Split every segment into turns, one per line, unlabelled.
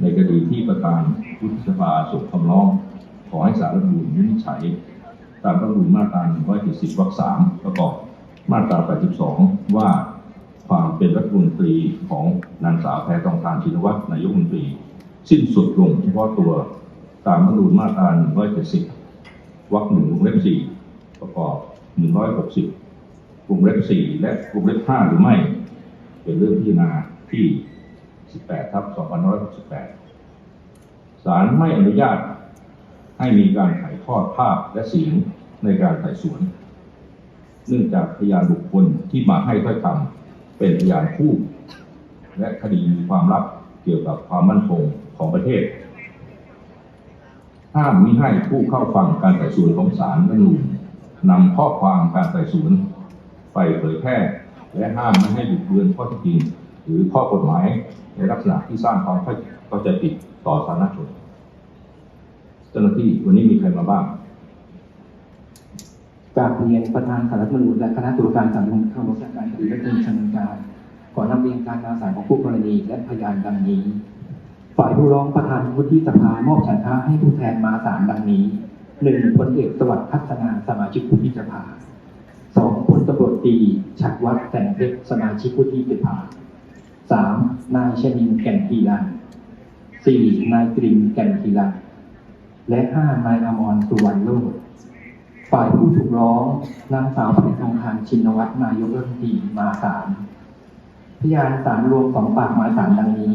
ในคดีที่ประธานวุฒิสภาส่งคำร้อง ขอให้ศาลรัฐธรรมนูญวินิจฉัย ตามรัฐธรรมนูญมาตรา 170 วรรค 3 ประกอบมาตรา 82 ว่าความเป็นรัฐมนตรีของนางสาวแพทองทานชินวัตรนายกมนตรี สิ้นสุดลงเฉพาะตัวตามรัฐธรรมนูญมาตรา 170 วรรคหนึ่งวงเล็บ 4 ประกอบ 160 วงเล็บ 4 และวงเล็บ 5 หรือไม่ เป็นเรื่องพิจารณาที่ 18ทับ2568ศาลไม่อนุญาตให้มีการถ่ายทอดภาพและเสียงในการไต่สวน เนื่องจากพยานบุคคลที่มาให้ถ้อยคำเป็นพยานคู่ และคดีมีความลับเกี่ยวกับความมั่นคงของประเทศ ห้ามมิให้ผู้เข้าฟังการไต่สวนของศาลรัฐธรรมนูญนำข้อความการไต่สวนไปเผยแพร่ และห้ามไม่ให้บิดเบือนข้อเท็จจริง หรือข้อกฎหมายในลักษณะที่สร้างความเข้าใจผิดต่อสาธารณชนเจ้าหน้าที่วันนี้มีใครมาบ้าง
กราบเรียนประธานสารรัฐมนูญและคณะตุลาการศาลรัฐธรรมนูญเข้ารับราชการคดีและดำเนินชำเนิการขอนำเรียนการนาสายของผู้กรณีและพยานดังนี้ ฝ่ายผู้ร้องประธานวุฒิสภามอบฉันทะให้ผู้แทนมาสามดังนี้หนึ่งพลเอกสวัสดิ์พัฒนาสมาชิกวุฒิสภาสองพลตำรวจตรีฉัดวัฒน์แต่งเพชรสมาชิกวุฒิสภา สามนายชนินแก่นทีรันสี่นายกริมแก่นทีรันและห้านายอมรสุวรรณโลดฝ่ายผู้ถูกร้องนางสาวแพทองทานชินวัตรนายกรัฐมนตรีมาศาลพยานศาลรวมสองปากมายศาลดังนี้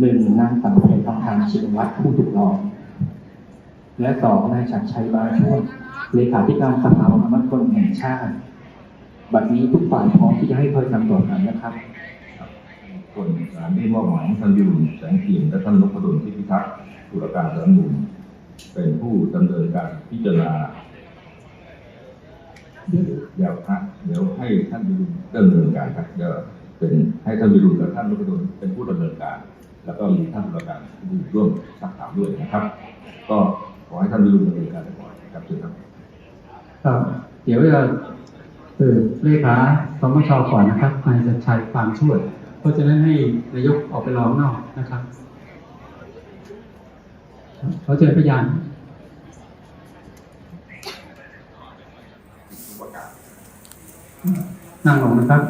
หนึ่งนางสาวแพทองทานชินวัตรผู้ถูกร้อง และสองนายชัดชัยบาช่วยเลขาธิการสภาความมั่นคงแห่งชาติ บัดนี้ทุกฝ่ายพร้อมที่จะให้ถ้อยคำต่อกันนะครับ
ส่วนศาลได้มอบหมายให้ท่านวิรุณแสงเทียนและท่านนพดลที่พิทักษ์ตุลาการสารรัฐธรรมนูญเป็นผู้ดำเนินการพิจารณาเดี๋ยวเดี๋ยวฮะเดี๋ยวให้ท่านวิรุณดำเนินการครับเดี๋ยวเป็นให้ท่านวิรุณกับท่านนพดลเป็นผู้ดำเนินการ แล้วก็มีท่านตุลาการร่วมสักถามด้วยนะครับ ก็ขอให้ท่านวิรุณดำเนินการก่อนครับเชิญครับ
ครับเดี๋ยวจะเออเลขาสมชก่อนนะครับนายจะชัยฟางช่วย เพราะฉะนั้นให้นายกออกไปรอข้างนอกนะครับเขาเจอพยานนั่งลงนะครับ